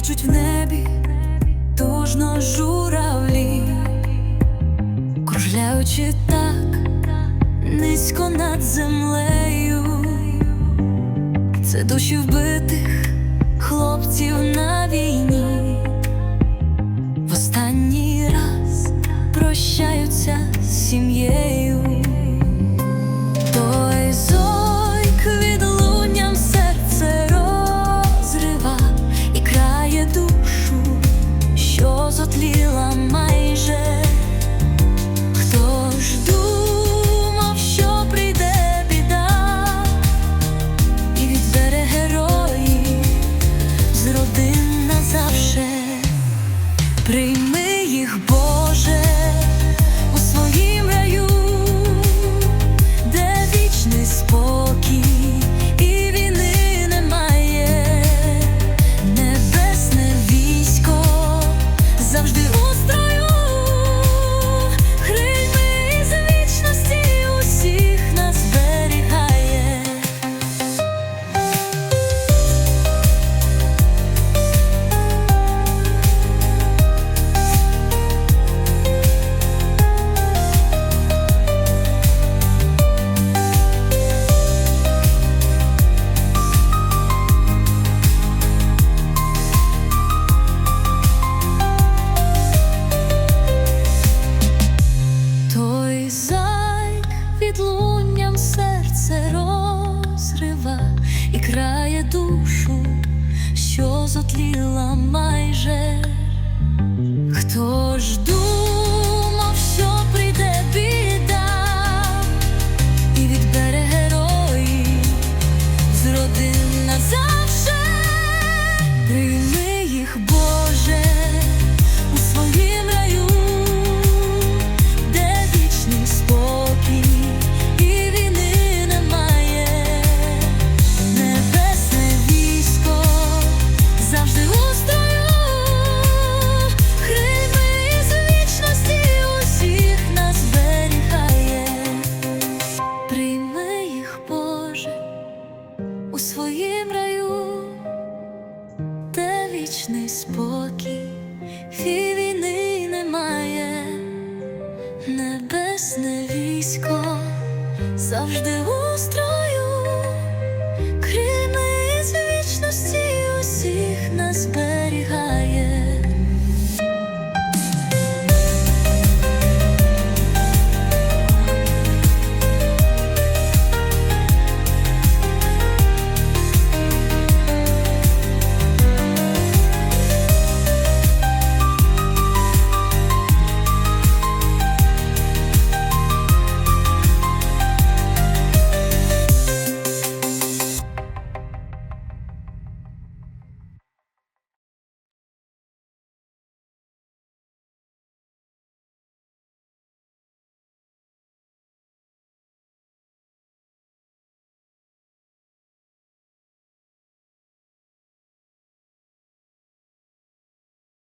Кличуть в небі, тужно журавлі, кружляючи так низько над землею, це душі вбитих хлопців на війні. ти назавше прийми їх Бог. і крає душу, що затліла майже. вічний спокій, і війни немає, небесне військо завжди устро.